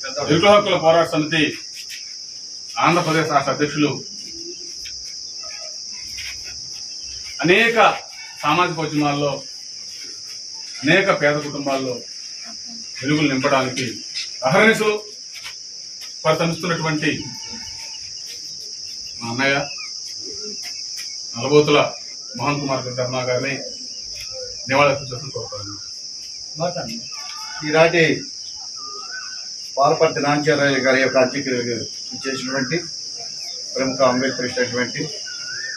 ఎరుకుల హక్కుల పోరాట సమితి ఆంధ్రప్రదేశ్ రాష్ట్ర అధ్యక్షులు అనేక సామాజిక ఉద్యమాల్లో అనేక పేద కుటుంబాల్లో వెలుగులు నింపడానికి అహర్నిశలు పరితమిస్తున్నటువంటి మా అన్నయ్య నలబోతుల మోహన్ కుమార్ ధర్మా గారిని నివాళి నివాళులు కోరుతాను ఈనాటి పాలపర్తి నాంచారాయ గారి యొక్క అధ్యక్షులు చేసినటువంటి ప్రముఖ అంబేద్కర్ ఇచ్చినటువంటి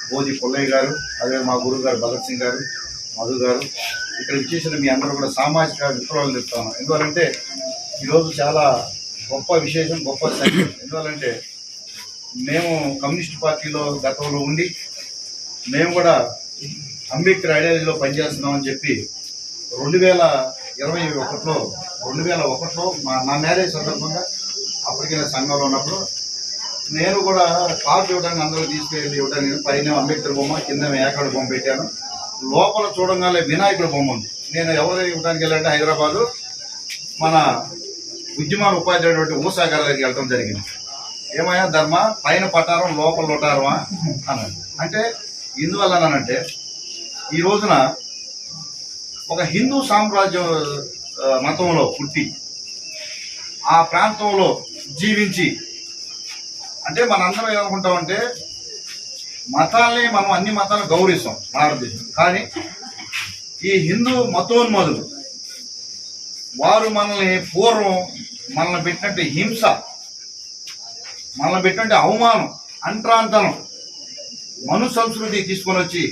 బోధి పుల్లయ్య గారు అదే మా గురువు గారు భగత్ సింగ్ గారు మధు గారు. ఇక్కడ ఇచ్చేసిన మీ అందరూ కూడా సామాజిక విప్లవాలు చెప్తాను ఎందువల్లంటే ఈరోజు చాలా గొప్ప విశేషం గొప్ప సంఖ్య ఎందువల్లంటే మేము కమ్యూనిస్ట్ పార్టీలో గతంలో ఉండి మేము కూడా అంబేద్కర్ ఐడియాలజీలో పనిచేస్తున్నామని చెప్పి రెండు వేల ఇరవై ఒకటిలో రెండు వేల ఒకటిలో మా నా మ్యారేజ్ సందర్భంగా అప్పటికే సంఘంలో ఉన్నప్పుడు నేను కూడా కార్డు ఇవ్వడానికి అందరూ తీసుకెళ్ళి ఇవ్వడానికి పైన అంబేద్కర్ బొమ్మ కింద ఏకడ బొమ్మ పెట్టాను. లోపల చూడంగానే వినాయకుడి బొమ్మ ఉంది. నేను ఎవరు ఇవ్వడానికి వెళ్ళాలంటే హైదరాబాదు మన ఉద్యమాన్ని ఉపాధ్యాయుడు ఊసాగర్ దగ్గరికి వెళ్ళడం జరిగింది. ఏమైనా ధర్మ? పైన పటారం లోపల లొటారమా? అన్నాడు. అంటే ఎందువల్లనంటే ఈ రోజున ఒక హిందూ సామ్రాజ్యం మతంలో పుట్టి ఆ ప్రాంతంలో జీవించి అంటే మనందరం ఏమనుకుంటామంటే మతాల్ని మనం అన్ని మతాలను గౌరవిస్తాం భారతదేశం కానీ ఈ హిందూ మతోన్మదులు వారు మనల్ని పూర్వం మనల్ని పెట్టినట్టు హింస మనల్ని పెట్టినట్టు అవమానం అంట్రాంతనం మను సంస్కృతి తీసుకొని వచ్చి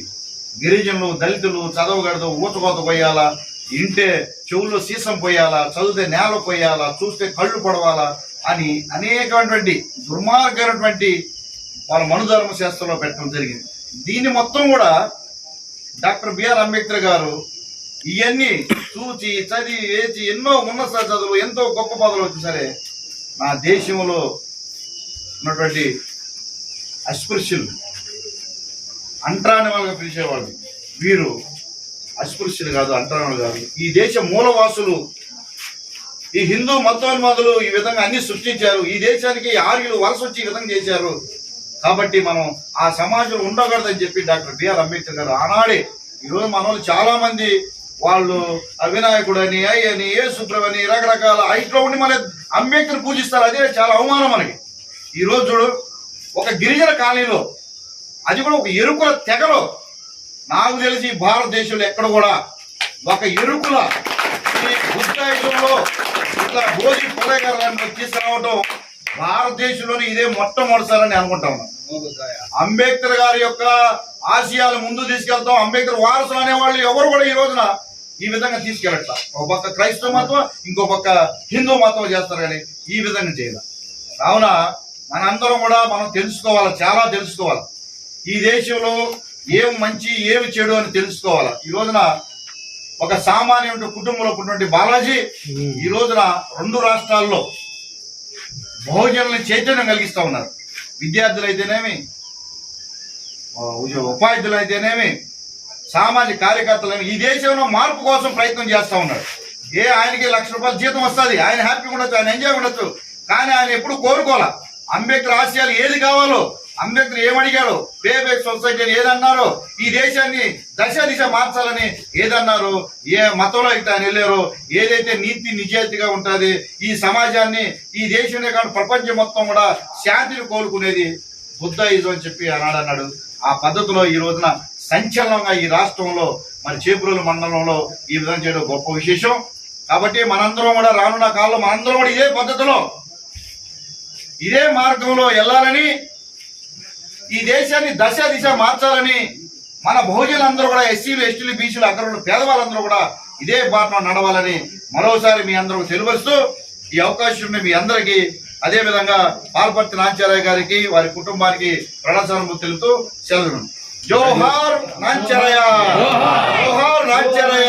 గిరిజనులు దళితులు చదవగడదు ఊచకోత పోయాలా ఇంటే చెవుల్లో సీసం పోయాలా చదివితే నేల పోయాలా చూస్తే కళ్ళు పడవాలా అని అనేకమైనటువంటి దుర్మార్గమైనటువంటి వాళ్ళ మనుధర్మ శాస్త్రంలో పెట్టడం జరిగింది. దీన్ని మొత్తం కూడా డాక్టర్ బిఆర్ అంబేద్కర్ గారు ఇవన్నీ చూచి చదివి వేచి ఎన్నో ఉన్నత చదువులు ఎంతో గొప్ప పదవులు వచ్చి సరే నా దేశంలో ఉన్నటువంటి అస్పృశ్యులు. అంటరాని వాళ్ళగా పిలిచేవాళ్ళు. వీరు అస్పృశ్యులు కాదు అంటరాని కాదు. ఈ దేశ మూలవాసులు ఈ హిందూ మతోన్మాదులు ఈ విధంగా అన్ని సృష్టించారు. ఈ దేశానికి ఆర్యులు వలస వచ్చి ఈ విధంగా చేశారు. కాబట్టి మనం ఆ సమాజం ఉండకూడదని చెప్పి డాక్టర్ బిఆర్ అంబేద్కర్ గారు ఆనాడే ఈరోజు మన వాళ్ళు చాలా మంది వాళ్ళు అవినాయకుడు అని అయ్య అని ఏ అని రకరకాల హైట్లో ఉండి మన అంబేద్కర్ పూజిస్తారు. అదే చాలా అవమానం మనకి. ఈ రోజు చూడు ఒక గిరిజన కాలనీలో అది కూడా ఒక ఎరుకుల తెగలో. నాకు తెలిసి భారతదేశంలో ఎక్కడ కూడా ఒక ఎరుకుల ఈ బుద్ధాయుధంలో ఇట్లా భోజి పుల్లయ్య గారు గారిని తీసుకురావడం భారతదేశంలోనే ఇదే మొట్టమొదటిసారని అనుకుంటా ఉన్నాను అంబేద్కర్ గారి యొక్క ఆశయాలు ముందు తీసుకెళ్తాం. అంబేద్కర్ వారసులు అనేవాళ్ళు ఎవరు కూడా ఈ రోజున ఈ విధంగా తీసుకెళ్ళట్ల. ఒక పక్క క్రైస్తవ మతం ఇంకో పక్క హిందూ మతం చేస్తారు కానీ ఈ విధంగా చేయాలి. కావున మనందరం కూడా మనం తెలుసుకోవాలి చాలా తెలుసుకోవాలి. ఈ దేశంలో ఏం మంచి ఏమి చెడు అని తెలుసుకోవాలి? ఈ రోజున ఒక సామాన్య కుటుంబంలో పుట్టినటువంటి బాలాజీ ఈ రోజున రెండు రాష్ట్రాల్లో బహుజనుల్ని చైతన్యం కలిగిస్తా ఉన్నారు. విద్యార్థులు అయితేనేమి ఉపాధ్యులు అయితేనేమి సామాజిక కార్యకర్తలు ఈ దేశంలో మార్పు కోసం ప్రయత్నం చేస్తా ఉన్నాడు ఏ ఆయనకి లక్ష రూపాయల జీతం వస్తుంది? ఆయన హ్యాపీగా ఉండొచ్చు ఆయన ఎంజాయ్ ఉండొచ్చు కానీ ఆయన ఎప్పుడు కోరుకోవాల? అంబేద్కర్ ఆశయాలు ఏది కావాలో అంబేద్కర్ ఏమడిగాడు పే బ్యాక్ సొసైటీ అని ఏదన్నారో? ఈ దేశాన్ని దశ దిశ మార్చాలని ఏదన్నారు? ఏ మతంలో అయితే ఆయన వెళ్ళారో? ఏదైతే నీతి నిజాయితీగా ఉంటుంది? ఈ సమాజాన్ని ఈ దేశంలో కాదు ప్రపంచం మొత్తం కూడా శాంతిని కోరుకునేది బుద్ధాయిజం అని చెప్పి అన్నాడు అన్నాడు. ఆ పద్ధతిలో ఈ రోజున సంచలనంగా ఈ రాష్ట్రంలో మరి చేపురోలు మండలంలో ఈ విధంగా చేయడం గొప్ప విశేషం. కాబట్టి మనందరం కూడా రానున్న కాలంలో మనందరం కూడా ఇదే పద్ధతిలో ఇదే మార్గంలో వెళ్ళాలని ఈ దేశాన్ని దశ దిశ మార్చాలని మన బహుజనులందరూ కూడా ఎస్సీలు ఎస్టీలు బీసీలు అగ్రకులు పేదవాళ్ళందరూ కూడా ఇదే బాటలో నడవాలని మరోసారి మీ అందరూ తెలియపరుస్తూ ఈ అవకాశం మీ అందరికీ అదే విధంగా పాల్పర్తి నాంచారయ్య గారికి వారి కుటుంబానికి ప్రణాసాలను తెలుపుతూ సెలవు జోహార్ నాంచారయ్య జోహార్ నాంచారయ్య